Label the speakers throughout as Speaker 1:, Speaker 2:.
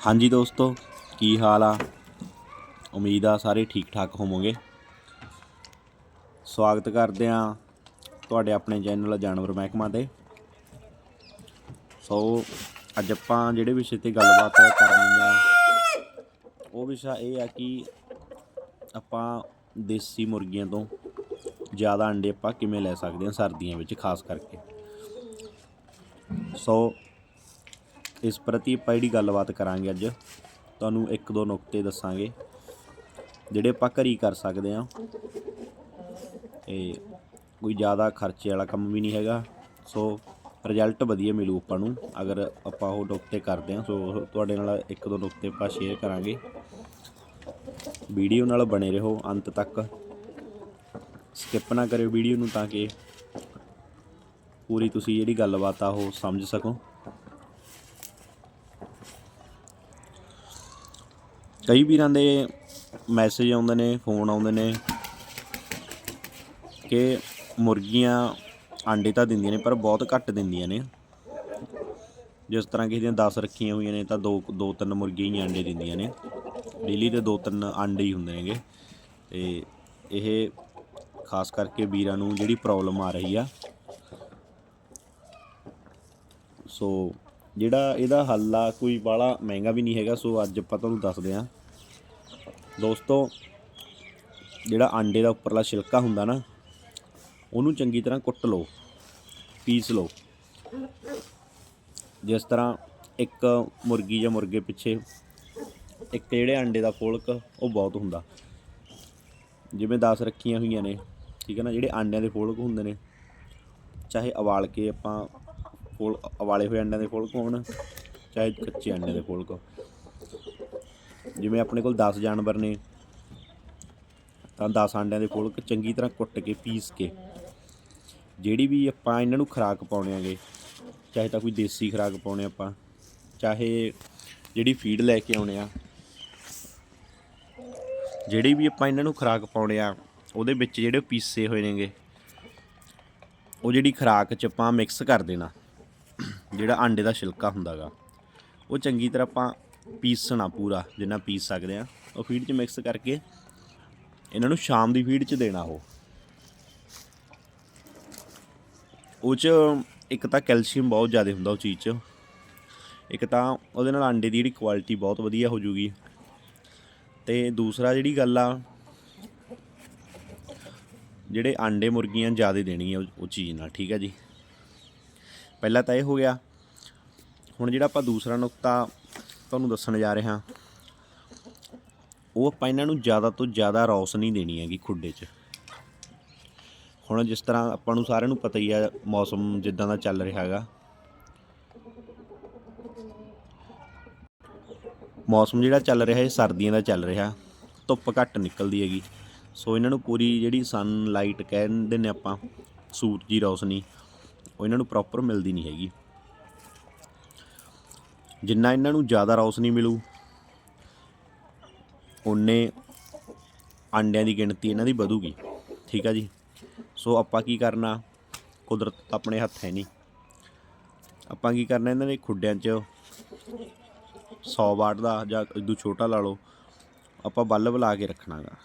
Speaker 1: ਹਾਂਜੀ ਦੋਸਤੋ, ਕੀ ਹਾਲ ਆ? ਉਮੀਦ ਆ ਸਾਰੇ ਠੀਕ ਠਾਕ ਹੋਵੋਗੇ। ਸਵਾਗਤ ਕਰਦੇ ਆ ਤੁਹਾਡੇ ਆਪਣੇ ਚੈਨਲ ਜਾਨਵਰ ਮਹਿਕਮਾ ਤੇ। ਸੋ, ਅੱਜ ਆਪਾਂ ਜਿਹੜੇ ਵਿਸ਼ੇ ਤੇ ਗੱਲਬਾਤ ਕਰਨੀ ਆ, ਉਹ ਵਿਸ਼ਾ ਇਹ ਆ ਕਿ ਆਪਾਂ ਦੇਸੀ ਮੁਰਗੀਆਂ ਤੋਂ ਜ਼ਿਆਦਾ ਅੰਡੇ ਆਪਾਂ ਕਿਵੇਂ ਲੈ ਸਕਦੇ ਹਾਂ ਸਰਦੀਆਂ ਵਿੱਚ, ਖਾਸ ਕਰਕੇ। ਸੋ ਇਸ ਪ੍ਰਤੀ ਆਪਾਂ ਜਿਹੜੀ ਗੱਲਬਾਤ ਕਰਾਂਗੇ ਅੱਜ, ਤੁਹਾਨੂੰ ਇੱਕ ਦੋ ਨੁਕਤੇ ਦੱਸਾਂਗੇ, ਜਿਹੜੇ ਆਪਾਂ ਘਰੀ ਕਰ ਸਕਦੇ ਹਾਂ। ਤੇ ਕੋਈ ਜ਼ਿਆਦਾ ਖਰਚੇ ਵਾਲਾ ਕੰਮ ਵੀ ਨਹੀਂ ਹੈਗਾ, ਸੋ ਰਿਜ਼ਲਟ ਵਧੀਆ ਮਿਲੂ ਆਪਾਂ ਨੂੰ, ਅਗਰ ਆਪਾਂ ਉਹ ਨੁਕਤੇ ਕਰਦੇ ਹਾਂ, ਸੋ ਤੁਹਾਡੇ ਨਾਲ ਇੱਕ ਦੋ ਨੁਕਤੇ ਆਪਾਂ ਸ਼ੇਅਰ ਕਰਾਂਗੇ। ਵੀਡੀਓ ਨਾਲ ਬਣੇ ਰਹੋ ਅੰਤ ਤੱਕ। ਸਕਿਪ ਨਾ ਕਰਿਓ ਵੀਡੀਓ ਨੂੰ ਤਾਂ ਕਿ ਪੂਰੀ ਤੁਸੀਂ ਜਿਹੜੀ ਗੱਲਬਾਤ ਆ ਉਹ ਸਮਝ ਸਕੋ। ਕਈ ਵੀਰਾਂ ਦੇ ਮੈਸੇਜ ਆਉਂਦੇ ਨੇ, ਫੋਨ ਆਉਂਦੇ ਨੇ ਕਿ ਮੁਰਗੀਆਂ ਆਂਡੇ ਤਾਂ ਦਿੰਦੀਆਂ ਨੇ, ਪਰ ਬਹੁਤ ਘੱਟ ਦਿੰਦੀਆਂ ਨੇ। ਜਿਸ ਤਰ੍ਹਾਂ ਕਿਸੇ ਦੀਆਂ 10 ਰੱਖੀਆਂ ਹੋਈਆਂ ਨੇ, ਤਾਂ ਦੋ ਦੋ, ਤਿੰਨ ਮੁਰਗੀਆਂ ਹੀ ਆਂਡੇ ਦਿੰਦੀਆਂ ਨੇ। ਡੇਲੀ ਦੇ ਦੋ, ਤਿੰਨ ਆਂਡੇ ਹੀ ਹੁੰਦੇ ਨੇਗੇ। ਤੇ ਇਹ ਖਾਸ ਕਰਕੇ ਵੀਰਾਂ ਨੂੰ ਜਿਹੜੀ ਪ੍ਰੋਬਲਮ ਆ ਰਹੀ ਆ। ਸੋ ਜਿਹੜਾ ਇਹਦਾ ਹੱਲ ਆ, ਕੋਈ ਬਾਹਲਾ ਮਹਿੰਗਾ ਵੀ ਨਹੀਂ ਹੈਗਾ। ਸੋ ਅੱਜ ਆਪਾਂ ਤੁਹਾਨੂੰ ਦੱਸਦੇ ਹਾਂ ਦੋਸਤੋ, ਜਿਹੜਾ ਆਂਡੇ ਦਾ ਉੱਪਰਲਾ ਛਿਲਕਾ ਹੁੰਦਾ ਨਾ, ਉਹਨੂੰ ਚੰਗੀ ਤਰ੍ਹਾਂ ਕੁੱਟ ਲਓ, ਪੀਸ ਲਓ। ਜਿਸ ਤਰ੍ਹਾਂ ਇੱਕ ਮੁਰਗੀ ਜਾਂ ਮੁਰਗੇ ਪਿੱਛੇ ਇੱਕ ਜਿਹੜੇ ਆਂਡੇ ਦਾ ਫੋਲਕ ਉਹ ਬਹੁਤ ਹੁੰਦਾ। ਜਿਵੇਂ 10 ਰੱਖੀਆਂ ਹੋਈਆਂ ਨੇ, ਠੀਕ ਹੈ ਨਾ, ਜਿਹੜੇ ਆਂਡਿਆਂ ਦੇ ਫੋਲਕ ਹੁੰਦੇ ਨੇ, ਚਾਹੇ ਉਬਾਲ ਕੇ ਆਪਾਂ ਫੋਲ ਉਬਾਲੇ ਹੋਏ ਆਂਡਿਆਂ ਦੇ ਫੋਲਕ ਹੋਣ, ਚਾਹੇ ਕੱਚੇ ਆਂਡਿਆਂ ਦੇ ਫੋਲਕ ਜਿਵੇਂ ਆਪਣੇ ਕੋਲ 10 ਜਾਨਵਰ ਨੇ, ਤਾਂ 10 ਆਂਡਿਆਂ ਦੇ ਫੋਲਕ ਚੰਗੀ ਤਰ੍ਹਾਂ ਕੁੱਟ ਕੇ, ਪੀਸ ਕੇ, ਜਿਹੜੀ ਵੀ ਆਪਾਂ ਇਹਨਾਂ ਨੂੰ ਖੁਰਾਕ ਪਾਉਣੇ ਆਗੇ, ਚਾਹੇ ਤਾਂ ਕੋਈ ਦੇਸੀ ਖੁਰਾਕ ਪਾਉਣੇ ਆਪਾਂ, ਚਾਹੇ ਜਿਹੜੀ ਫੀਡ ਲੈ ਕੇ ਆਉਣੇ ਆ, ਜਿਹੜੀ ਵੀ ਆਪਾਂ ਇਹਨਾਂ ਨੂੰ ਖੁਰਾਕ ਪਾਉਣੇ ਆ, ਉਹਦੇ ਵਿੱਚ ਜਿਹੜੇ ਪੀਸੇ ਹੋਏ ਨੇਗੇ, ਉਹ ਜਿਹੜੀ ਖੁਰਾਕ ਚ ਆਪਾਂ ਮਿਕਸ ਕਰ ਦੇਣਾ, ਜਿਹੜਾ ਆਂਡੇ ਦਾ ਛਿਲਕਾ ਹੁੰਦਾਗਾ, ਉਹ ਚੰਗੀ ਤਰ੍ਹਾਂ ਆਪਾਂ ਪੀਸਣਾ ਪੂਰਾ, ਜਿੰਨਾ ਪੀਸ ਸਕਦੇ ਆ। ਉਹ ਫੀਡ 'ਚ ਮਿਕਸ ਕਰਕੇ ਇਹਨਾਂ ਨੂੰ ਸ਼ਾਮ ਦੀ ਫੀਡ 'ਚ ਦੇਣਾ ਉਹ। ਉਹ 'ਚ ਇੱਕ ਤਾਂ ਕੈਲਸ਼ੀਅਮ ਬਹੁਤ ਜ਼ਿਆਦਾ ਹੁੰਦਾ ਉਹ ਚੀਜ਼ 'ਚ। ਇੱਕ ਤਾਂ ਉਹਦੇ ਨਾਲ ਆਂਡੇ ਦੀ ਜਿਹੜੀ ਕੁਆਲਿਟੀ ਬਹੁਤ ਵਧੀਆ ਹੋ ਜੂਗੀ। ਤੇ ਦੂਸਰਾ ਜਿਹੜੀ ਗੱਲ ਆ, ਜਿਹੜੇ ਆਂਡੇ ਮੁਰਗੀਆਂ ਜ਼ਿਆਦਾ ਦੇਣੀਆਂ ਉਹ- ਉਹ ਚੀਜ਼ ਨਾਲ, ਠੀਕ ਹੈ ਜੀ? ਪਹਿਲਾਂ ਤਾਂ ਇਹ ਹੋ ਗਿਆ। ਹੁਣ ਜਿਹੜਾ ਆਪਾਂ ਦੂਸਰਾ ਨੁਕਤਾ ਤੁਹਾਨੂੰ ਦੱਸਣ ਜਾ ਰਿਹਾ। ਉਹ ਆਪਾਂ ਇਹਨਾਂ ਨੂੰ ਜ਼ਿਆਦਾ ਤੋਂ ਜ਼ਿਆਦਾ ਰੌਸ਼ਨੀ ਦੇਣੀ ਹੈਗੀ ਖੁੱਡੇ 'ਚ। ਹੁਣ ਜਿਸ ਤਰ੍ਹਾਂ ਆਪਾਂ ਨੂੰ ਸਾਰਿਆਂ ਨੂੰ ਪਤਾ ਹੀ ਆ ਮੌਸਮ ਜਿੱਦਾਂ ਦਾ ਚੱਲ ਰਿਹਾ ਹੈਗਾ। ਮੌਸਮ ਜਿਹੜਾ ਚੱਲ ਰਿਹਾ, ਇਹ ਸਰਦੀਆਂ ਦਾ ਚੱਲ ਰਿਹਾ। ਧੁੱਪ ਘੱਟ ਨਿਕਲਦੀ ਹੈਗੀ। ਸੋ ਇਹਨਾਂ ਨੂੰ ਪੂਰੀ ਜਿਹੜੀ ਸਨ ਲਾਈਟ ਕਹਿੰਦੇ ਨੇ ਆਪਾਂ, ਸੂਰਜੀ ਰੌਸ਼ਨੀ, ਉਹ ਇਹਨਾਂ ਨੂੰ ਪ੍ਰੋਪਰ ਮਿਲਦੀ ਨਹੀਂ ਹੈਗੀ। ਜਿੰਨਾ ਇਹਨਾਂ ਨੂੰ ਜ਼ਿਆਦਾ ਰੌਸ਼ਨੀ ਮਿਲੂ ਉਨੇ ਅੰਡਿਆਂ ਦੀ ਗਿਣਤੀ ਇਹਨਾਂ ਦੀ ਵਧੂਗੀ। ਠੀਕ ਆ ਜੀ? ਸੋ ਆਪਾਂ ਕੀ ਕਰਨਾ? ਕੁਦਰਤ ਆਪਣੇ ਹੱਥ ਹੈ ਨਹੀਂ। ਆਪਾਂ ਕੀ ਕਰਨਾ ਇਹਨਾਂ ਦੇ ਖੁੱਡਿਆਂ 'ਚ? 100 ਵਾਟ ਦਾ ਜਾਂ ਇਦੋਂ ਛੋਟਾ ਲਾ ਲਓ। ਆਪਾਂ ਬੱਲਬ ਲਾ ਕੇ ਰੱਖਣਾਗਾ,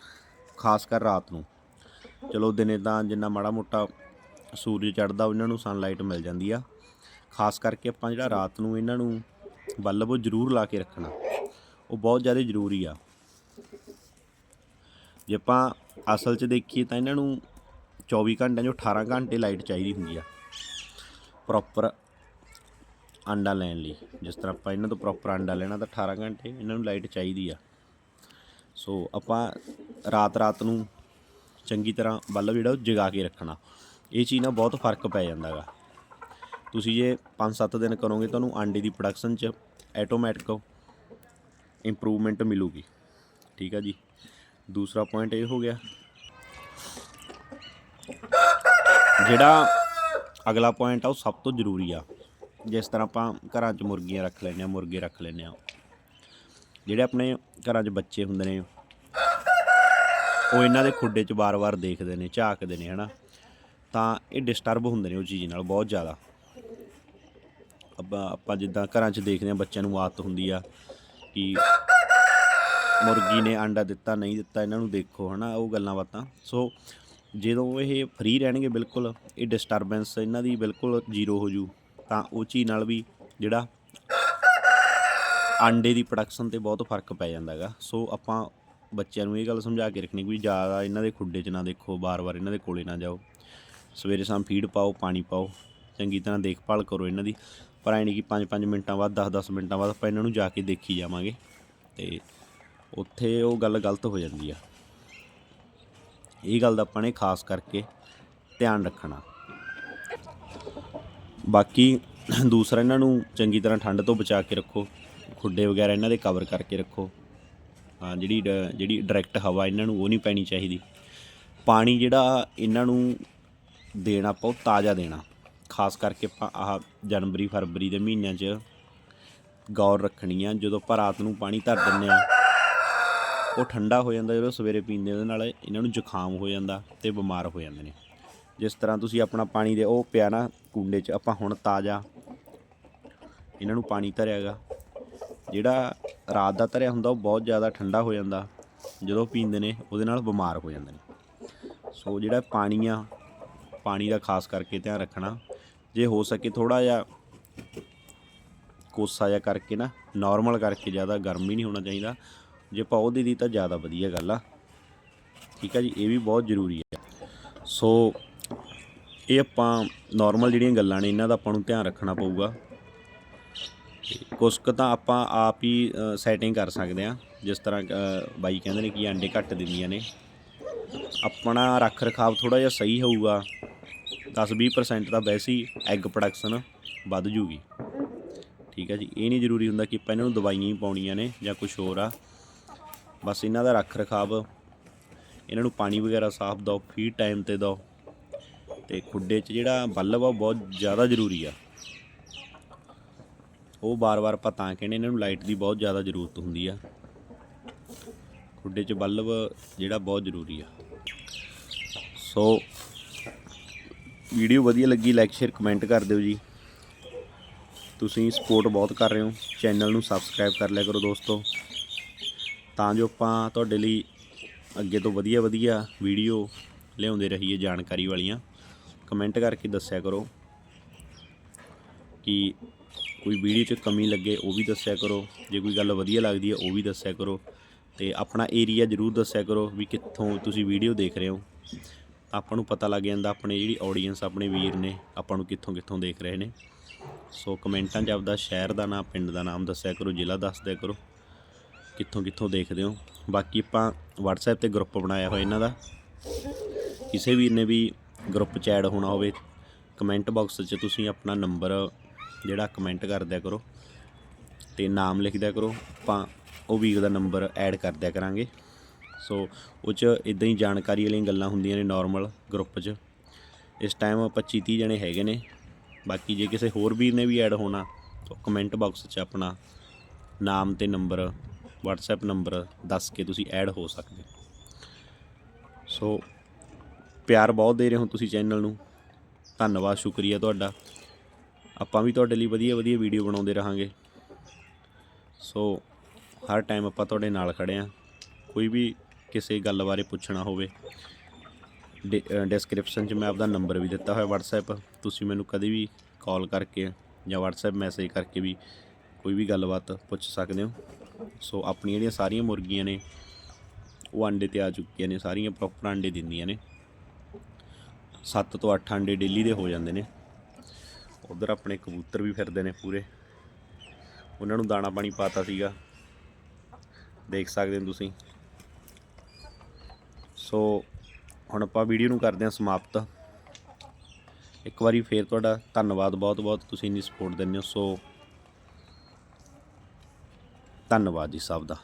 Speaker 1: ਖਾਸ ਕਰ ਰਾਤ ਨੂੰ। ਚਲੋ ਦਿਨੇ ਤਾਂ ਜਿੰਨਾ ਮਾੜਾ ਮੋਟਾ ਸੂਰਜ ਚੜਦਾ ਉਹਨਾਂ ਨੂੰ ਸਨਲਾਈਟ ਮਿਲ ਜਾਂਦੀ ਆ। ਖਾਸ ਕਰਕੇ ਆਪਾਂ ਜਿਹੜਾ ਰਾਤ ਨੂੰ ਇਹਨਾਂ ਨੂੰ ਬੱਲਬ ਉਹ ਜ਼ਰੂਰ ਲਾ ਕੇ ਰੱਖਣਾ। ਉਹ ਬਹੁਤ ਜ਼ਿਆਦਾ ਜ਼ਰੂਰੀ ਆ। ਜੇ ਆਪਾਂ ਅਸਲ 'ਚ ਦੇਖੀਏ ਤਾਂ ਇਹਨਾਂ ਨੂੰ 24 ਘੰਟਿਆਂ 'ਚੋਂ 18 ਘੰਟੇ ਲਾਈਟ ਚਾਹੀਦੀ ਹੁੰਦੀ ਆ। ਪ੍ਰੋਪਰ ਅੰਡਾ ਲੈਣ ਲਈ। ਜਿਸ ਤਰ੍ਹਾਂ ਆਪਾਂ ਇਹਨਾਂ ਤੋਂ ਪ੍ਰੋਪਰ ਅੰਡਾ ਲੈਣਾ ਤਾਂ 18 ਘੰਟੇ ਇਹਨਾਂ ਨੂੰ ਲਾਈਟ ਚਾਹੀਦੀ ਆ। ਸੋ ਆਪਾਂ ਰਾਤ ਰਾਤ ਨੂੰ ਚੰਗੀ ਤਰ੍ਹਾਂ ਬੱਲਬ ਜਿਹੜਾ ਉਹ ਜਗਾ ਕੇ ਰੱਖਣਾ। ਇਹ ਚੀਜ਼ ਨਾਲ ਬਹੁਤ ਫ਼ਰਕ ਪੈ ਜਾਂਦਾ ਗਾ। ਤੁਸੀਂ ਜੇ 5-7 ਦਿਨ ਕਰੋਗੇ, ਤੁਹਾਨੂੰ ਆਂਡੇ ਦੀ ਪ੍ਰੋਡਕਸ਼ਨ 'ਚ ਆਟੋਮੈਟਿਕ ਇੰਪਰੂਵਮੈਂਟ ਮਿਲੂਗੀ। ਠੀਕ ਆ ਜੀ? ਦੂਸਰਾ ਪੁਆਇੰਟ ਇਹ ਹੋ ਗਿਆ। ਜਿਹੜਾ ਅਗਲਾ ਪੁਆਇੰਟ ਆ, ਉਹ ਸਭ ਤੋਂ ਜ਼ਰੂਰੀ ਆ। ਜਿਸ ਤਰ੍ਹਾਂ ਆਪਾਂ ਘਰਾਂ 'ਚ ਮੁਰਗੀਆਂ ਰੱਖ ਲੈਂਦੇ ਆ ਮੁਰਗੇ ਰੱਖ ਲੈਂਦੇ ਆ ਜਿਹੜੇ ਆਪਣੇ ਘਰਾਂ 'ਚ ਬੱਚੇ ਹੁੰਦੇ ਨੇ, ਉਹ ਇਹਨਾਂ ਦੇ ਖੁੱਡੇ 'ਚ ਵਾਰ-ਵਾਰ ਦੇਖਦੇ ਨੇ, ਝਾਕਦੇ ਨੇ, ਹਨਾ? ਤਾਂ ਇਹ ਡਿਸਟਰਬ ਹੁੰਦੇ ਨੇ ਉਹ ਚੀਜ਼ ਨਾਲ ਬਹੁਤ ਜ਼ਿਆਦਾ। ਆਪਾਂ ਆਪਾਂ ਜਿੱਦਾਂ ਘਰਾਂ 'ਚ ਦੇਖਦੇ ਆ ਬੱਚਿਆਂ ਨੂੰ ਆਦਤ ਹੁੰਦੀ ਆ ਕਿ ਮੁਰਗੀ ਨੇ ਆਂਡਾ ਦਿੱਤਾ, ਨਹੀਂ ਦਿੱਤਾ, ਇਹਨਾਂ ਨੂੰ ਦੇਖੋ, ਹਨਾ, ਉਹ ਗੱਲਾਂ ਬਾਤਾਂ। ਸੋ ਜਦੋਂ ਇਹ ਫ੍ਰੀ ਰਹਿਣਗੇ, ਬਿਲਕੁਲ ਇਹ ਡਿਸਟਰਬੈਂਸ ਇਹਨਾਂ ਦੀ ਬਿਲਕੁਲ ਜ਼ੀਰੋ ਹੋ ਜੂ, ਤਾਂ ਉਹ ਚੀਜ਼ ਨਾਲ ਵੀ ਜਿਹੜਾ ਆਂਡੇ ਦੀ ਪ੍ਰੋਡਕਸ਼ਨ ਤੇ ਬਹੁਤ ਫ਼ਰਕ ਪੈ ਜਾਂਦਾ ਹੈਗਾ। ਸੋ ਆਪਾਂ ਬੱਚਿਆਂ ਨੂੰ ਇਹ ਗੱਲ ਸਮਝਾ ਕੇ ਰੱਖਣੀ ਵੀ ਜ਼ਿਆਦਾ ਇਹਨਾਂ ਦੇ ਖੁੱਡੇ 'ਚ ਨਾ ਦੇਖੋ ਬਾਰ-ਬਾਰ ਇਹਨਾਂ ਦੇ ਕੋਲੇ ਨਾ ਜਾਓ। ਸਵੇਰੇ ਸ਼ਾਮ ਫੀਡ ਪਾਓ, ਪਾਣੀ ਪਾਓ, ਚੰਗੀ ਤਰ੍ਹਾਂ ਦੇਖਭਾਲ ਕਰੋ ਇਹਨਾਂ ਦੀ। ਪਰ ਐ ਨਹੀਂ ਕਿ 5-5 ਮਿੰਟਾਂ ਬਾਅਦ 10-10 ਮਿੰਟਾਂ ਬਾਅਦ ਆਪਾਂ ਇਹਨਾਂ ਨੂੰ ਜਾ ਕੇ ਦੇਖੀ ਜਾਵਾਂਗੇ। ਤੇ ਉੱਥੇ ਉਹ ਗੱਲ ਗਲਤ ਹੋ ਜਾਂਦੀ ਆ। ਇਹ ਗੱਲ ਦਾ ਆਪਾਂ ਨੇ ਖਾਸ ਕਰਕੇ ਧਿਆਨ ਰੱਖਣਾ। ਬਾਕੀ ਦੂਸਰਾ ਇਹਨਾਂ ਨੂੰ ਚੰਗੀ ਤਰ੍ਹਾਂ ਠੰਡ ਤੋਂ ਬਚਾ ਕੇ ਰੱਖੋ। ਖੁੱਡੇ ਵਗੈਰਾ ਇਹਨਾਂ ਦੇ ਕਵਰ ਕਰਕੇ ਰੱਖੋ। ਹਾਂ, ਜਿਹੜੀ ਡ- ਜਿਹੜੀ ਡਾਇਰੈਕਟ ਹਵਾ ਇਹਨਾਂ ਨੂੰ ਉਹ ਨਹੀਂ ਪੈਣੀ ਚਾਹੀਦੀ। ਪਾਣੀ ਜਿਹੜਾ ਇਹਨਾਂ ਨੂੰ ਦੇਣਾ, ਆਪਾਂ ਉਹ ਤਾਜ਼ਾ ਦੇਣਾ। ਖਾਸ ਕਰਕੇ ਆਪਾਂ ਆਹ ਜਨਵਰੀ, ਫਰਵਰੀ ਦੇ ਮਹੀਨਿਆਂ 'ਚ ਗੌਰ ਰੱਖਣੀ ਆ, ਜਦੋਂ ਆਪਾਂ ਰਾਤ ਨੂੰ ਪਾਣੀ ਧਰ ਦਿੰਦੇ ਆ, ਉਹ ਠੰਡਾ ਹੋ ਜਾਂਦਾ, ਜਦੋਂ ਸਵੇਰੇ ਪੀਂਦੇ ਉਹਦੇ ਨਾਲ ਇਹਨਾਂ ਨੂੰ ਜ਼ੁਕਾਮ ਹੋ ਜਾਂਦਾ ਤੇ ਬਿਮਾਰ ਹੋ ਜਾਂਦੇ ਨੇ। ਜਿਸ ਤਰ੍ਹਾਂ ਤੁਸੀਂ ਆਪਣਾ ਪਾਣੀ ਦੇ ਉਹ ਪਿਆ ਨਾ ਕੁੰਡੇ 'ਚ, ਆਪਾਂ ਹੁਣ ਤਾਜ਼ਾ ਇਹਨਾਂ ਨੂੰ ਪਾਣੀ ਧਰਿਆਗਾ, ਜਿਹੜਾ ਰਾਤ ਦਾ ਧਰਿਆ ਹੁੰਦਾ, ਉਹ ਬਹੁਤ ਜ਼ਿਆਦਾ ਠੰਡਾ ਹੋ ਜਾਂਦਾ, ਜਦੋਂ ਪੀਂਦੇ ਨੇ, ਉਹਦੇ ਨਾਲ ਬਿਮਾਰ ਹੋ ਜਾਂਦੇ ਨੇ। ਸੋ ਜਿਹੜਾ ਪਾਣੀ ਆ, ਪਾਣੀ ਦਾ ਖਾਸ ਕਰਕੇ ਧਿਆਨ ਰੱਖਣਾ ਜੇ ਹੋ ਸਕੇ ਥੋੜਾ ਜਿਹਾ ਕੋਸਾ ਜਿਹਾ ਕਰਕੇ ਨਾ ਨਾਰਮਲ ਕਰਕੇ ਜ਼ਿਆਦਾ ਗਰਮ ਹੀ ਨਹੀਂ ਹੋਣਾ ਚਾਹੀਦਾ। ਜੇ ਪੌਦੇ ਦੀ ਤਾਂ ਜ਼ਿਆਦਾ ਵਧੀਆ ਗੱਲ ਆ। ਠੀਕ ਆ ਜੀ, ਇਹ ਵੀ ਬਹੁਤ ਜ਼ਰੂਰੀ ਹੈ ਸੋ, ਇਹ ਆਪਾਂ ਨਾਰਮਲ ਜਿਹੜੀਆਂ ਗੱਲਾਂ ਨੇ, ਇਹਨਾਂ ਦਾ ਆਪਾਂ ਨੂੰ ਧਿਆਨ ਰੱਖਣਾ ਪਊਗਾ। ਕੁਸ਼ਕ ਤਾਂ ਆਪਾਂ ਆਪ ਹੀ ਸੈਟਿੰਗ ਕਰ ਸਕਦੇ ਆ। ਜਿਸ ਤਰ੍ਹਾਂ ਬਾਈ ਕਹਿੰਦੇ ਨੇ ਕਿ ਅੰਡੇ ਘੱਟ ਦਿੰਦੀਆਂ ਨੇ। ਆਪਣਾ ਰੱਖ ਰਖਾਵ ਥੋੜਾ ਜਿਹਾ ਸਹੀ ਹੋਊਗਾ। 10-20% ਤਾਂ ਵੈਸੇ ਹੀ ਐਗ ਪ੍ਰੋਡਕਸ਼ਨ ਵੱਧ ਜੂਗੀ। ਠੀਕ ਹੈ ਜੀ, ਇਹ ਨਹੀਂ ਜ਼ਰੂਰੀ ਹੁੰਦਾ ਕਿ ਆਪਾਂ ਇਹਨਾਂ ਨੂੰ ਦਵਾਈਆਂ ਹੀ ਪਾਉਣੀਆਂ ਨੇ ਜਾਂ ਕੁਝ ਹੋਰ ਆ। ਬਸ ਇਹਨਾਂ ਦਾ ਰੱਖ ਰਖਾਵ ਇਹਨਾਂ ਨੂੰ ਪਾਣੀ ਵਗੈਰਾ ਸਾਫ਼ ਦਿਓ ਫੀ ਟਾਈਮ ਤੇ ਦਿਓ। ਤੇ ਖੁੱਡੇ 'ਚ ਜਿਹੜਾ ਬੱਲਬ ਆ, ਉਹ ਬਹੁਤ ਜ਼ਿਆਦਾ ਜ਼ਰੂਰੀ ਆ। ਉਹ ਬਾਰ-ਬਾਰ ਆਪਾਂ ਤਾਂ ਕਹਿੰਦੇ ਇਹਨਾਂ ਨੂੰ ਲਾਈਟ ਦੀ ਬਹੁਤ ਜ਼ਿਆਦਾ ਜ਼ਰੂਰਤ ਹੁੰਦੀ ਆ। ਖੁੱਡੇ 'ਚ ਬੱਲਬ ਜਿਹੜਾ ਬਹੁਤ ਜ਼ਰੂਰੀ ਆ। ਸੋ ਵੀਡੀਓ ਵਧੀਆ ਲੱਗੀ ਲਾਈਕ ਸ਼ੇਅਰ ਕਮੈਂਟ ਕਰ ਦਿਓ ਜੀ। ਤੁਸੀਂ ਸਪੋਰਟ ਬਹੁਤ ਕਰ ਰਹੇ ਹੋ। ਚੈਨਲ ਨੂੰ ਸਬਸਕ੍ਰਾਈਬ ਕਰ ਲਿਆ ਕਰੋ ਦੋਸਤੋ। ਤਾਂ ਜੋ ਆਪਾਂ ਤੁਹਾਡੇ ਲਈ ਅੱਗੇ ਤੋਂ ਵਧੀਆ ਵਧੀਆ ਵੀਡੀਓ ਲਿਆਉਂਦੇ ਰਹੀਏ ਜਾਣਕਾਰੀ ਵਾਲੀਆਂ। ਕਮੈਂਟ ਕਰਕੇ ਦੱਸਿਆ ਕਰੋ ਕਿ ਕੋਈ ਵੀਡੀਓ 'ਚ ਕਮੀ ਲੱਗੇ, ਉਹ ਵੀ ਦੱਸਿਆ ਕਰੋ। ਜੇ ਕੋਈ ਗੱਲ ਵਧੀਆ ਲੱਗਦੀ ਹੈ, ਉਹ ਵੀ ਦੱਸਿਆ ਕਰੋ। ਤੇ ਆਪਣਾ ਏਰੀਆ ਜਰੂਰ ਦੱਸਿਆ ਕਰੋ ਵੀ ਕਿੱਥੋਂ ਤੁਸੀਂ ਵੀਡੀਓ ਦੇਖ ਰਹੇ ਹੋ। ਆਪਾਂ ਨੂੰ ਪਤਾ ਲੱਗ ਜਾਂਦਾ ਆਪਣੇ ਜਿਹੜੀ ਆਡੀਅנס ਆਪਣੇ ਵੀਰ ਨੇ, ਆਪਾਂ ਨੂੰ ਕਿੱਥੋਂ ਕਿੱਥੋਂ ਦੇਖ ਰਹੇ ਨੇ। ਸੋ ਕਮੈਂਟਾਂ 'ਚ ਆਪਦਾ ਸ਼ਹਿਰ ਦਾ ਨਾਮ ਪਿੰਡ ਦਾ ਨਾਮ ਦੱਸਿਆ ਕਰੋ, ਜ਼ਿਲ੍ਹਾ ਦੱਸ ਦਿਆ ਕਰੋ, ਕਿੱਥੋਂ ਕਿੱਥੋਂ ਦੇਖਦੇ ਹੋ। ਬਾਕੀ ਆਪਾਂ WhatsApp ਤੇ ਗਰੁੱਪ ਬਣਾਇਆ ਹੋਇਆ ਇਹਨਾਂ ਦਾ। ਕਿਸੇ ਵੀਰ ਨੇ ਵੀ ਗਰੁੱਪ 'ਚ ਐਡ ਹੋਣਾ ਹੋਵੇ ਕਮੈਂਟ ਬਾਕਸ 'ਚ ਤੁਸੀਂ ਆਪਣਾ ਨੰਬਰ ਜਿਹੜਾ ਕਮੈਂਟ ਕਰ ਦਿਆ ਕਰੋ ਤੇ ਨਾਮ ਲਿਖ ਦਿਆ ਕਰੋ। ਆਪਾਂ ਉਹ ਵੀਰ ਦਾ ਨੰਬਰ ਐਡ ਕਰ ਦਿਆ ਕਰਾਂਗੇ। ਸੋ ਉਹ 'ਚ ਇਦਾਂ ਹੀ ਜਾਣਕਾਰੀ ਵਾਲੀਆਂ ਗੱਲਾਂ ਹੁੰਦੀਆਂ ਨੇ ਨਾਰਮਲ ਗਰੁੱਪ 'ਚ। ਇਸ ਟਾਈਮ 25 30 ਜਣੇ ਹੈਗੇ ਨੇ। ਬਾਕੀ ਜੇ ਕਿਸੇ ਹੋਰ ਵੀਰ ਨੇ ਵੀ ਐਡ ਹੋਣਾ, ਤਾਂ ਕਮੈਂਟ ਬਾਕਸ 'ਚ ਆਪਣਾ ਨਾਮ ਤੇ ਨੰਬਰ WhatsApp ਨੰਬਰ ਦੱਸ ਕੇ ਤੁਸੀਂ ਐਡ ਹੋ ਸਕਦੇ ਹੋ। ਸੋ ਪਿਆਰ ਬਹੁਤ ਦੇ ਰਹੇ ਹੋ ਤੁਸੀਂ ਚੈਨਲ ਨੂੰ। ਧੰਨਵਾਦ, ਸ਼ੁਕਰੀਆ ਤੁਹਾਡਾ। ਆਪਾਂ ਵੀ ਤੁਹਾਡੇ ਲਈ ਵਧੀਆ ਵਧੀਆ ਵੀਡੀਓ ਬਣਾਉਂਦੇ ਰਹਾਂਗੇ। ਸੋ ਹਰ ਟਾਈਮ ਆਪਾਂ ਤੁਹਾਡੇ ਨਾਲ ਖੜੇ ਆਂ ਕੋਈ ਵੀ ਕਿਸੇ ਗੱਲ ਬਾਰੇ ਪੁੱਛਣਾ ਹੋਵੇ ਡਿਸਕ੍ਰਿਪਸ਼ਨ 'ਚ ਮੈਂ ਆਪਦਾ ਨੰਬਰ ਵੀ ਦਿੱਤਾ ਹੋਇਆ WhatsApp ਤੁਸੀਂ ਮੈਨੂੰ ਕਦੇ ਵੀ ਕਾਲ ਕਰਕੇ ਜਾਂ WhatsApp ਮੈਸੇਜ ਕਰਕੇ ਵੀ ਕੋਈ ਵੀ ਗੱਲਬਾਤ ਪੁੱਛ ਸਕਦੇ ਹੋ। ਸੋ ਆਪਣੀਆਂ ਜਿਹੜੀਆਂ ਸਾਰੀਆਂ ਮੁਰਗੀਆਂ ਨੇ, ਉਹ ਅੰਡੇ ਤੇ ਆ ਚੁੱਕੀਆਂ ਨੇ, ਸਾਰੀਆਂ ਪ੍ਰੋਪਰ ਅੰਡੇ ਦਿੰਦੀਆਂ ਨੇ। 7 ਤੋਂ 8 ਅੰਡੇ ਡੇਲੀ ਦੇ ਹੋ ਜਾਂਦੇ ਨੇ। ਉਧਰ ਆਪਣੇ ਕਬੂਤਰ ਵੀ ਫਿਰਦੇ ਨੇ ਪੂਰੇ। ਉਹਨਾਂ ਨੂੰ ਦਾਣਾ ਪਾਣੀ ਪਾਤਾ ਸੀਗਾ। ਦੇਖ ਸਕਦੇ ਹੋ ਤੁਸੀਂ। ਸੋ ਹੁਣ ਆਪਾਂ ਵੀਡੀਓ ਨੂੰ ਕਰਦੇ ਹਾਂ ਸਮਾਪਤ। ਇੱਕ ਵਾਰੀ ਫੇਰ ਤੁਹਾਡਾ ਧੰਨਵਾਦ ਬਹੁਤ ਬਹੁਤ ਤੁਸੀਂ ਇੰਨੀ ਸਪੋਰਟ ਦਿੰਦੇ ਹੋ, ਸੋ ਧੰਨਵਾਦ ਜੀ ਸਭ ਦਾ।